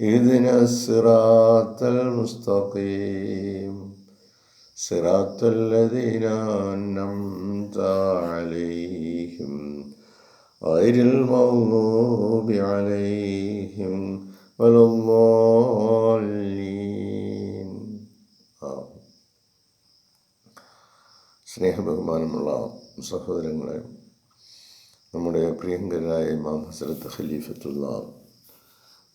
اهدنا الصراط المستقيم صراط الذين أنعمت عليهم غير المغضوب عليهم ولا الضالين آمين. സ്നേഹബഹുമാനമുള്ള സഹോദരങ്ങളെ നമ്മുടെ പ്രിയങ്കരായ ഇമാം ഹസരത്ത് ഖലീഫത്തുള്ള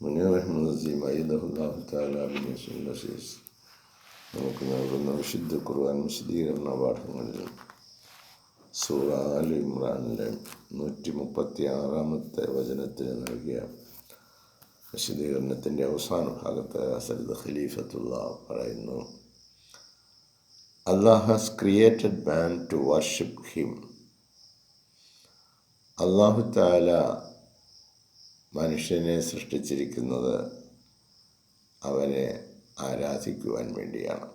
മുനീർ അഹമ്മദ് അസീം അയ്യദഹുല്ലാഹു താലാബിനെ സുല്ലസീസ് നമുക്ക് നൽകുന്ന വിശുദ്ധ ഖുർആൻ വിശദീകരണ പാഠങ്ങളിൽ സൂറ ആൽ ഇമ്രാനിലെ നൂറ്റി മുപ്പത്തി ആറാമത്തെ വചനത്തിന് നൽകിയ വിശദീകരണത്തിന്റെ അവസാന ഭാഗത്ത് സരിദ് ഖലീഫത്തുള്ള പറയുന്നു Allah has created man to worship him അള്ളാഹു താല മനുഷ്യനെ സൃഷ്ടിച്ചിരിക്കുന്നത് അവനെ ആരാധിക്കുവാൻ വേണ്ടിയാണ്.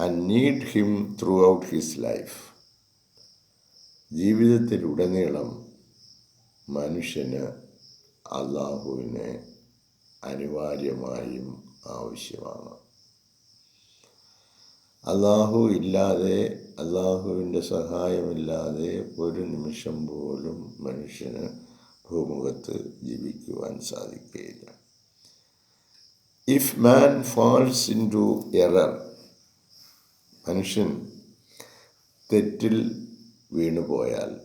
I need him throughout his life ജീവിതത്തിലുടനീളം മനുഷ്യന് അള്ളാഹുവിനെ അനിവാര്യമായും ആവശ്യമാണ്. അള്ളാഹു ഇല്ലാതെ അള്ളാഹുവിന്റെ സഹായമില്ലാതെ ഒരു നിമിഷം പോലും മനുഷ്യന് ഭൂമുഖത്ത് ജീവിക്കുവാൻ സാധിക്കുകയില്ല. If man falls into error മനുഷ്യൻ തെറ്റിൽ വീണുപോയാൽ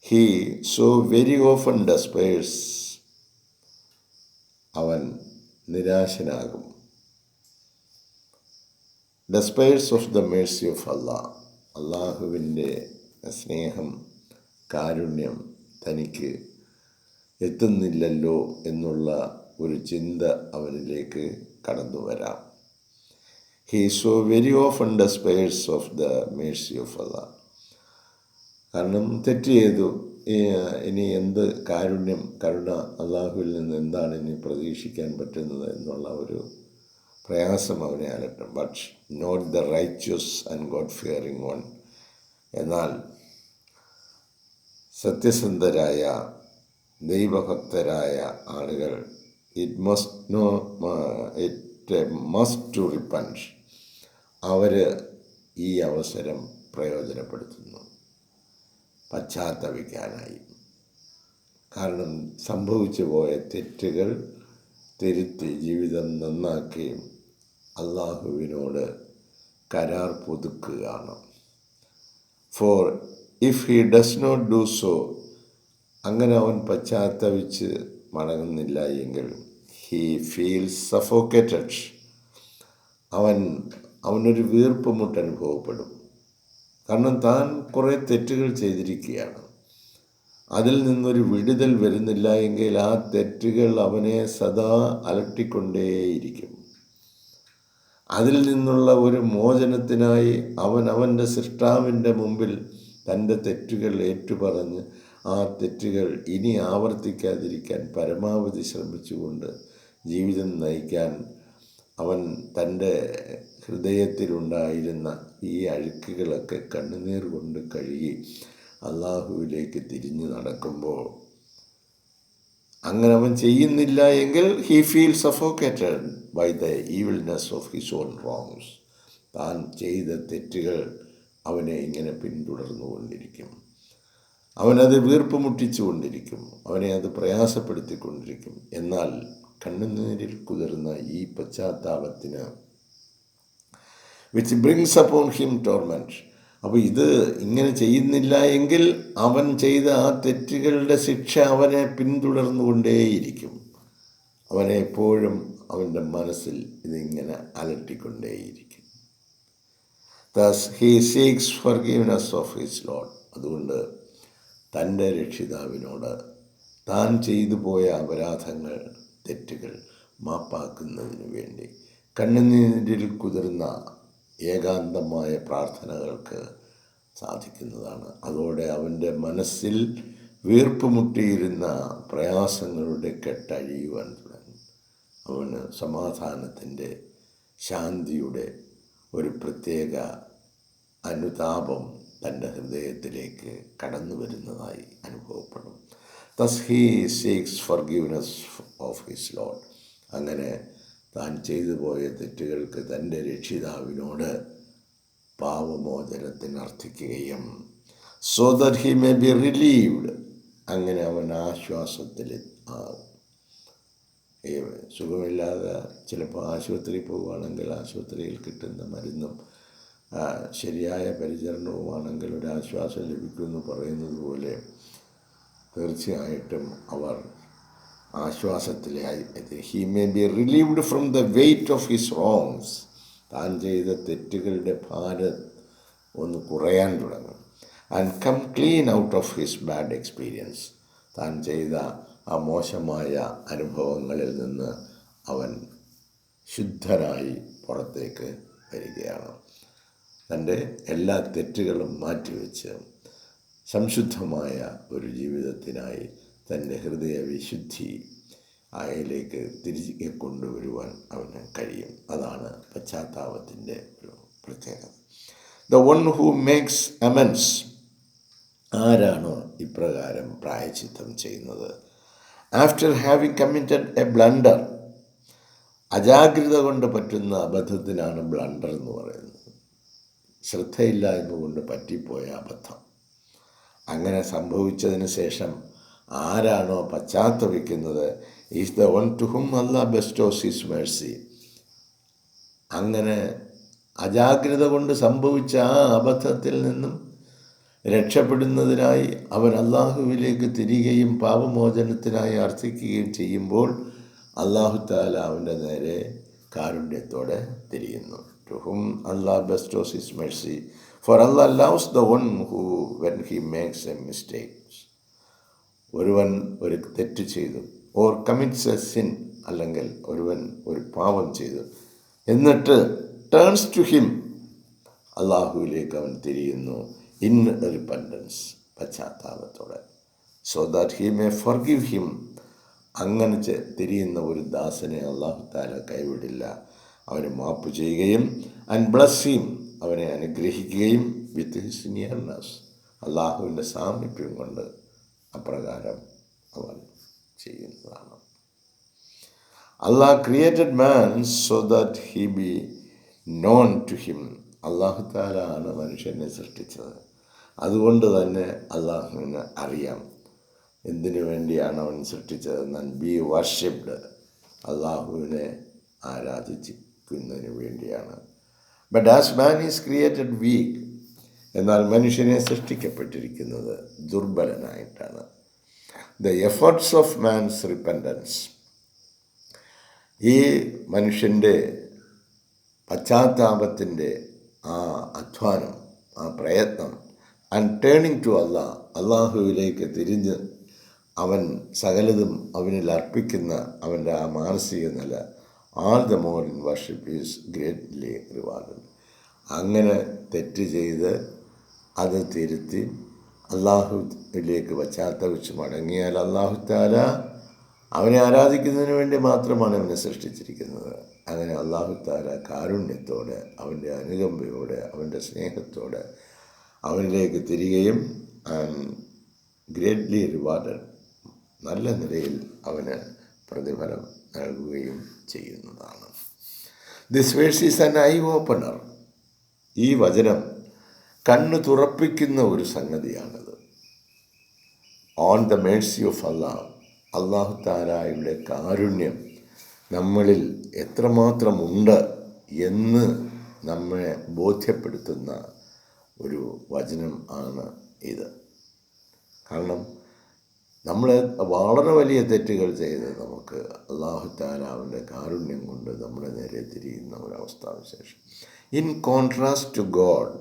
he so very often despairs അവൻ നിരാശനാകും. Despairs of the mercy of Allah അള്ളാഹുവിന്റെ സ്നേഹം കാരുണ്യം തനിക്ക് എത്തുന്നില്ലല്ലോ എന്നുള്ള ഒരു ചിന്ത അവനിലേക്ക് കടന്നു വരാം. He so very often despairs of the mercy of അത കാരണം തെറ്റ് ചെയ്തു. ഇനി എന്ത് കാരുണ്യം കരുണ അള്ളാഹുവിൽ നിന്ന് എന്താണ് ഇനി പ്രതീക്ഷിക്കാൻ പറ്റുന്നത് എന്നുള്ള ഒരു പ്രയാസം അവനെ അലട്ടും. But not the righteous and god fearing one എന്നാൽ സത്യസന്ധരായ ദൈവഭക്തരായ ആളുകൾ it must no it must to repent അവർ ഈ അവസരം പ്രയോജനപ്പെടുത്തുന്നു. പശ്ചാത്തപിക്കാനായി. കാരണം സംഭവിച്ചു പോയ തെറ്റുകൾ തിരുത്തി ജീവിതം നന്നാക്കുകയും അള്ളാഹുവിനോട് കരാർ പുതുക്കുകയാണ്. For if he does not do so അങ്ങനെ അവൻ പശ്ചാത്തപിച്ച് മടങ്ങുന്നില്ല എങ്കിൽ ഹീ ഫീൽസ് സഫോക്കേറ്റഡ് അവൻ അവനൊരു വീർപ്പുമുട്ട് അനുഭവപ്പെടും. കാരണം താൻ കുറേ തെറ്റുകൾ ചെയ്തിരിക്കുകയാണ്. അതിൽ നിന്നൊരു വിടുതൽ വരുന്നില്ല എങ്കിൽ ആ തെറ്റുകൾ അവനെ സദാ അലട്ടിക്കൊണ്ടേയിരിക്കും. അതിൽ നിന്നുള്ള ഒരു മോചനത്തിനായി അവൻ അവന്റെ സൃഷ്ടാവിന്റെ മുമ്പിൽ തന്റെ തെറ്റുകൾ ഏറ്റുപറഞ്ഞ് ആ തെറ്റുകൾ ഇനി ആവർത്തിക്കാതിരിക്കാൻ പരമാവധി ശ്രമിച്ചുകൊണ്ട് ജീവിതം നയിക്കാൻ അവൻ തന്റെ ഹൃദയത്തിലുണ്ടായിരുന്ന ഈ അഴുക്കുകളൊക്കെ കണ്ണുനീർ കൊണ്ട് കഴുകി അള്ളാഹുവിലേക്ക് തിരിഞ്ഞു നടക്കുമ്പോൾ അങ്ങനെ അവൻ ചെയ്യുന്നില്ല എങ്കിൽ he feel suffocated by the evilness of his own wrongs താൻ ചെയ്ത തെറ്റുകൾ അവനെ ഇങ്ങനെ പിന്തുടർന്നുകൊണ്ടിരിക്കും. അവനത് വീർപ്പ് മുട്ടിച്ചുകൊണ്ടിരിക്കും. അവനെ അത് പ്രയാസപ്പെടുത്തിക്കൊണ്ടിരിക്കും. എന്നാൽ കണ്ണുനീരിൽ കുതിർന്ന ഈ പശ്ചാത്താപത്തിന് which brings upon him torment അപ്പോൾ ഇത് ഇങ്ങനെ ചെയ്യുന്നില്ല എങ്കിൽ അവൻ ചെയ്ത ആ തെറ്റുകളുടെ ശിക്ഷ അവനെ പിന്തുടർന്നുകൊണ്ടേയിരിക്കും. അവനെ എപ്പോഴും അവന്റെ മനസ്സിൽ ഇതിങ്ങനെ അലട്ടിക്കൊണ്ടേയിരിക്കും. Thus he seeks forgiveness of his lord അതുകൊണ്ട് തന്റെ രക്ഷിതാവിനോട് താൻ ചെയ്തു പോയ അപരാധങ്ങൾ തെറ്റുകൾ മാപ്പാക്കുന്നതിന് വേണ്ടി കണ്ണുനീരിൽ കുതിർന്ന ഏകാന്തമായ പ്രാർത്ഥനകൾക്ക് സാധിക്കുന്നതാണ്. അതോടെ അവന്റെ മനസ്സിൽ വീർപ്പുമുട്ടിയിരുന്ന പ്രയാസങ്ങളുടെ കെട്ടഴിയുവാൻ തുടങ്ങി. അവന് സമാധാനത്തിന്റെ ശാന്തിയുടെ ഒരു പ്രത്യേക അനുതാപം തന്റെ ഹൃദയത്തിലേക്ക് കടന്നു വരുന്നതായി അനുഭവപ്പെടും. Thus he seeks forgiveness of his lord അങ്ങനെ താൻ ചെയ്തു പോയ തെറ്റുകൾക്ക് തന്റെ രക്ഷിതാവിനോട് പാവമോചനത്തിന് അർത്ഥിക്കുകയും so that he may be relieved അങ്ങനെ അവൻ ആശ്വാസത്തിൽ ആകും സുഖമില്ലാതെ ചിലപ്പോൾ ആശുപത്രിയിൽ പോവുകയാണെങ്കിൽ ആശുപത്രിയിൽ കിട്ടുന്ന മരുന്നും ശരിയായ പരിചരണവുമാണെങ്കിൽ ഒരു ആശ്വാസം ലഭിക്കുമെന്ന് പറയുന്നത് പോലെ തീർച്ചയായിട്ടും അവർ ആശ്വാസത്തിലായി. He may be relieved from the weight of his wrongs താൻ ചെയ്ത തെറ്റുകളുടെ ഭാരം ഒന്ന് കുറയാൻ തുടങ്ങും. And come clean out of his bad experience താൻ ചെയ്ത ആ മോശമായ അനുഭവങ്ങളിൽ നിന്ന് അവൻ ശുദ്ധനായി പുറത്തേക്ക് വരികയാണ്. തന്റെ എല്ലാ തെറ്റുകളും മാറ്റിവെച്ച് സംശുദ്ധമായ ഒരു ജീവിതത്തിനായി തന്റെ ഹൃദയ വിശുദ്ധി അയലേക്ക് തിരികെ കൊണ്ടുവരുവാൻ അവന് കഴിയും. അതാണ് പശ്ചാത്താപത്തിന്റെ ഒരു പ്രത്യേകത. The one who makes amends ആരാണോ ഇപ്രകാരം പ്രായച്ചിത്തം ചെയ്യുന്നത്? After having committed a blunder അജാഗ്രത കൊണ്ട് പറ്റുന്ന അബദ്ധത്തിനാണ് ബ്ലണ്ടർ എന്ന് പറയുന്നത്. ശ്രദ്ധയില്ലായ്മ കൊണ്ട് പറ്റിപ്പോയ അബദ്ധം. അങ്ങനെ സംഭവിച്ചതിന് ശേഷം ആരാണോ പശ്ചാത്തപിക്കുന്നത്? Is the one to whom Allah bestows his Mercy അങ്ങനെ അജാഗ്രത കൊണ്ട് സംഭവിച്ച ആ അബദ്ധത്തിൽ നിന്നും രക്ഷപ്പെടുന്നതിനായി അവൻ അള്ളാഹുവിലേക്ക് തിരികെയും പാപമോചനത്തിനായി അർത്ഥിക്കുകയും ചെയ്യുമ്പോൾ അള്ളാഹു താല അവന്റെ നേരെ കാരുണ്യത്തോടെ തിരിയുന്നു. To whom Allah bestows his mercy for Allah loves the one who when he makes a mistakes ഒരുവൻ ഒരു തെറ്റ് ചെയ്തു ഓർ കമ്മിറ്റ്സ് എ സിൻ അല്ലെങ്കിൽ ഒരുവൻ ഒരു പാപം ചെയ്തു എന്നിട്ട് ടേൺസ് ടു ഹിം അള്ളാഹുവിലേക്ക് അവൻ തിരിയുന്നു. In repentance പശ്ചാത്താപത്തോടെ. So that he may forgive him അങ്ങനെ തിരിയുന്ന ഒരു ദാസനെ അള്ളാഹു താല കൈവിടില്ല. അവനെ മാപ്പ് ചെയ്യുകയും ആൻഡ് ബ്ലസ് ഹിം അവനെ അനുഗ്രഹിക്കുകയും വിത്ത് ഹിസ് നിയർനെസ് അള്ളാഹുവിന്റെ സാമീപ്യം കൊണ്ട് അപ്രകാരം അവൻ ചെയ്യുന്നതാണ്. Allah created man so that he be known to him. അള്ളാഹു താലാണ് മനുഷ്യനെ സൃഷ്ടിച്ചത്. അതുകൊണ്ട് തന്നെ അള്ളാഹുവിന് അറിയാം. എന്തിനു വേണ്ടിയാണ് അവൻ സൃഷ്ടിച്ചതെന്നാൽ ബി വർഷിപ്ഡ് അള്ളാഹുവിനെ ആരാധിക്കുന്നതിന് വേണ്ടിയാണ്. But as man is created weak എന്നാൽ മനുഷ്യനെ സൃഷ്ടിക്കപ്പെട്ടിരിക്കുന്നത് ദുർബലനായിട്ടാണ്. The efforts of man's repentance ഈ മനുഷ്യന്റെ പശ്ചാത്താപത്തിന്റെ ആ അധ്വാനം ആ പ്രയത്നം ആൻഡ് ടേണിങ് ടു അള്ളാ അള്ളാഹുവിലേക്ക് തിരിഞ്ഞ് അവൻ സകലതും അവനിൽ അർപ്പിക്കുന്ന അവന്റെ ആ മാനസിക നില all the more in worship is greatly reward അങ്ങനെ തെറ്റ് ചെയ്ത് അത് തിരുത്തി അള്ളാഹുവിലേക്ക് പശ്ചാത്തപിച്ച് മടങ്ങിയാൽ അള്ളാഹു അവനെ ആരാധിക്കുന്നതിന് വേണ്ടി മാത്രമാണ് അവനെ സൃഷ്ടിച്ചിരിക്കുന്നത്. അങ്ങനെ അള്ളാഹു താല കാരുണ്യത്തോടെ അവന്റെ അനുകമ്പയോടെ അവന്റെ സ്നേഹത്തോടെ അവനിലേക്ക് തിരികെയും ഗ്രേറ്റ്ലി റിവാർഡഡ് നല്ല നിലയിൽ അവന് പ്രതിഫലം നൽകുകയും ചെയ്യുന്നതാണ്. This verse is an eye opener ഈ വചനം കണ്ണു തുറപ്പിക്കുന്ന ഒരു സംഗതിയാണിത്. On the mercy of Allah അള്ളാഹു താലായുടെ കാരുണ്യം നമ്മളിൽ എത്രമാത്രമുണ്ട് എന്ന് നമ്മെ ബോധ്യപ്പെടുത്തുന്ന ഒരു വചനം ആണ് ഇത്. കാരണം നമ്മൾ വളരെ വലിയ തെറ്റുകൾ ചെയ്ത് നമുക്ക് അള്ളാഹു താലാവിന്റെ കാരുണ്യം കൊണ്ട് നമ്മുടെ നേരെ തിരിയുന്ന ഒരവസ്ഥാവിശേഷം in contrast to God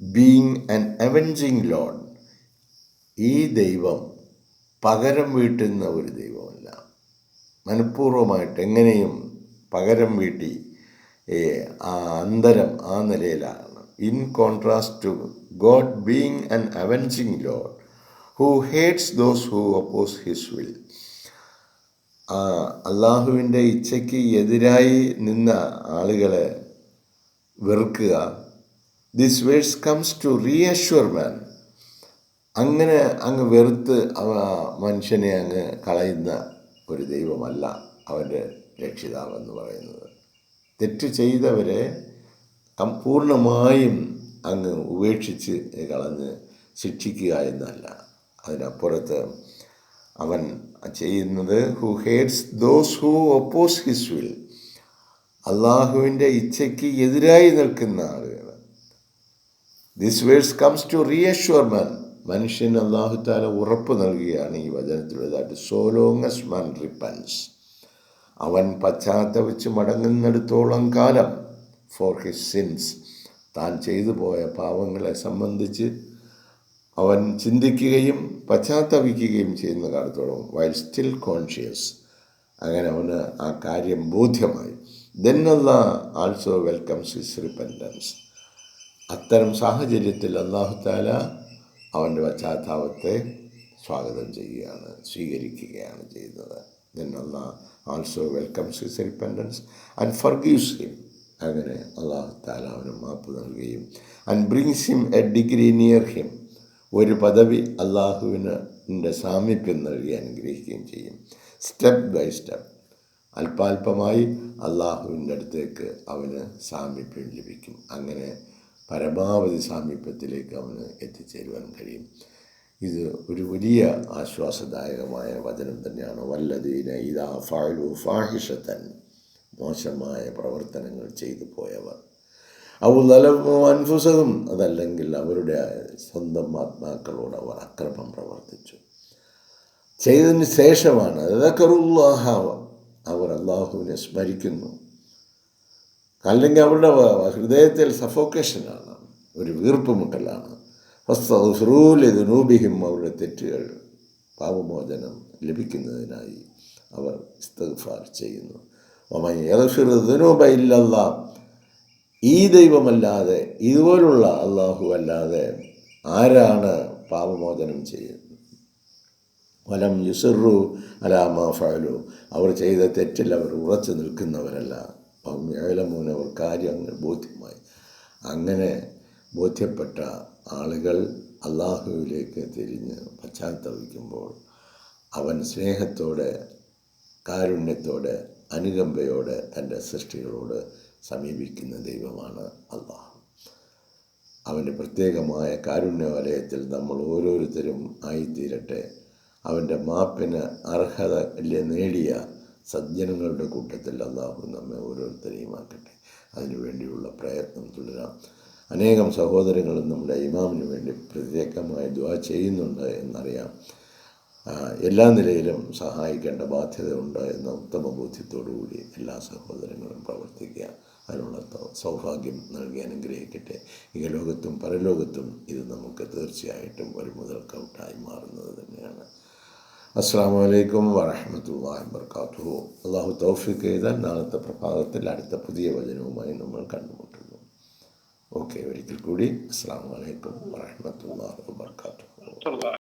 being an avenging lord ഈ ദൈവം പകരം വീട്ടുന്ന ഒരു ദൈവമല്ല. മനഃപൂർവമായിട്ട് എങ്ങനെയും പകരം വീട്ടി ആ അന്തരം ആ നിലയിലാണ്. In contrast to God being an avenging lord who hates those who oppose his will അള്ളാഹുവിന്റെ ഇച്ഛയ്ക്ക് എതിരായി നിന്ന ആളുകളെ വെറുക്കുക. This verse comes to reassure man അങ്ങനെ അങ്ങ് വെറുത്ത് മനുഷ്യനെ അങ്ങ് കളയുന്ന ഒരു ദൈവമല്ല അവന്റെ രക്ഷിതാവെന്ന് പറയുന്നത്. തെറ്റ് ചെയ്തവരെ പൂർണമായും അങ്ങ് ഉപേക്ഷിച്ച് കളഞ്ഞ് ശിക്ഷിക്കുക എന്നല്ല. അതിനപ്പുറത്ത് അവൻ ചെയ്യുന്നത് who hates those who oppose his will അള്ളാഹുവിന്റെ ഇച്ഛയ്ക്ക് എതിരായി നിൽക്കുന്ന ആളുകൾ. This verse comes to reassure man മനുഷ്യൻ അള്ളാഹുത്താല ഉറപ്പ് നൽകുകയാണ് ഈ വചനത്തിലുള്ളതായിട്ട്. സോ ലോങ്ങസ് മൻ റിപ്പൻസ് അവൻ പശ്ചാത്തപിച്ച് മടങ്ങുന്നിടത്തോളം കാലം ഫോർ ഹിസ് സിൻസ് താൻ ചെയ്തു പോയ പാവങ്ങളെ സംബന്ധിച്ച് അവൻ ചിന്തിക്കുകയും പശ്ചാത്തപിക്കുകയും ചെയ്യുന്ന കാലത്തോളം വൈൽ സ്റ്റിൽ കോൺഷ്യസ് അങ്ങനെ അവന് ആ കാര്യം ബോധ്യമായി. ദെൻ അല്ല ആൾസോ വെൽക്കംസ് ഹിസ് റിപ്പന്റൻസ് അത്തരം സാഹചര്യത്തിൽ അള്ളാഹുത്താല അവന്റെ പശ്ചാത്താപത്തെ സ്വാഗതം ചെയ്യുകയാണ് സ്വീകരിക്കുകയാണ് ചെയ്യുന്നത് then also welcomes his repentance and forgives him അങ്ങനെ അള്ളാഹു താല അവന് മാപ്പ് നൽകുകയും and brings him a degree near him ഒരു പദവി അള്ളാഹുവിന്റെ സാമീപ്യം നൽകി അനുഗ്രഹിക്കുകയും ചെയ്യും. സ്റ്റെപ്പ് ബൈ സ്റ്റെപ്പ് അല്പാൽപമായി അള്ളാഹുവിന്റെ അടുത്തേക്ക് അവന് സാമീപ്യം ലഭിക്കും. അങ്ങനെ പരമാവധി സാമീപ്യത്തിലേക്ക് അവന് എത്തിച്ചേരുവാൻ കഴിയും. ഇത് ഒരു വലിയ ആശ്വാസദായകമായ വചനം തന്നെയാണ്. വല്ലതീന ഇതാ ഫാഴു ഫാഹിഷത്തൻ മോശമായ പ്രവർത്തനങ്ങൾ ചെയ്തു പോയവർ. അവ നല്ല അൻഫുസതും അതല്ലെങ്കിൽ അവരുടെ സ്വന്തം ആത്മാക്കളോട് അവർ അക്രമം പ്രവർത്തിച്ചു. ചെയ്തതിന് ശേഷമാണ് അതൊക്കെ അവർ അള്ളാഹുവിനെ സ്മരിക്കുന്നു. അല്ലെങ്കിൽ അവരുടെ ഹൃദയത്തിൽ സഫോക്കേഷനാണ്. ഒരു വീർപ്പുമുട്ടലാണ് നൂബിഹിം അവരുടെ തെറ്റുകൾ പാപമോചനം ലഭിക്കുന്നതിനായി അവർ ഇസ്തഫാർ ചെയ്യുന്നു. ഒമയറഫിറുദനൂബയില്ലല്ല ഈ ദൈവമല്ലാതെ ഇതുപോലുള്ള അള്ളാഹു അല്ലാതെ ആരാണ് പാപമോചനം ചെയ്യുന്നത്? വലം യുസറു അലാമ ഫാലു അവർ ചെയ്ത തെറ്റിൽ അവർ ഉറച്ചു നിൽക്കുന്നവരല്ല. ഏലമൂന്ന് അവർ കാര്യം അങ്ങനെ ബോധ്യമായി. അങ്ങനെ ബോധ്യപ്പെട്ട ആളുകൾ അള്ളാഹുവിലേക്ക് തിരിഞ്ഞ് പശ്ചാത്തപിക്കുമ്പോൾ അവൻ സ്നേഹത്തോടെ കാരുണ്യത്തോടെ അനുകമ്പയോടെ തന്റെ സൃഷ്ടികളോട് സമീപിക്കുന്ന ദൈവമാണ് അള്ളാഹു അവന്റെ പ്രത്യേകമായ കാരുണ്യവലയത്തിൽ നമ്മൾ ഓരോരുത്തരും ആയിത്തീരട്ടെ. അവന്റെ മാപ്പിന് അർഹത നേടിയ സജ്ജനങ്ങളുടെ കൂട്ടത്തിൽ അള്ളാഹു നമ്മെ ഓരോരുത്തരെയും ആക്കട്ടെ അതിനുവേണ്ടിയുള്ള പ്രയത്നം തുടരാം. അനേകം സഹോദരങ്ങളും നമ്മുടെ ഇമാമിന് വേണ്ടി പ്രത്യേകമായി ദ്വാ ചെയ്യുന്നുണ്ട് എന്നറിയാം. എല്ലാ നിലയിലും സഹായിക്കേണ്ട ബാധ്യതയുണ്ട് എന്ന ഉത്തമ ബോധ്യത്തോടുകൂടി എല്ലാ സഹോദരങ്ങളും പ്രവർത്തിക്കുക. അതിനുള്ള സൗഭാഗ്യം നൽകി അനുഗ്രഹിക്കട്ടെ. ഈ ലോകത്തും പരലോകത്തും ഇത് നമുക്ക് തീർച്ചയായിട്ടും ഒരു മുതൽക്കൗട്ടായി മാറുന്നത് തന്നെയാണ്. അസ്സാം വലൈക്കും വറഹമത്തല്ലാഹി വർക്കാത്തു അള്ളാഹു തൗഫിക്ക് ചെയ്താൽ നാളത്തെ പ്രഭാതത്തിൽ അടുത്ത പുതിയ വചനവുമായി നമ്മൾ കണ്ടുമുട്ടുന്നു. ഓക്കെ ഒരിക്കൽ കൂടി അസ്സാം വലൈക്കും വറഹമത്തല്ലാഹി വർക്കാത്തു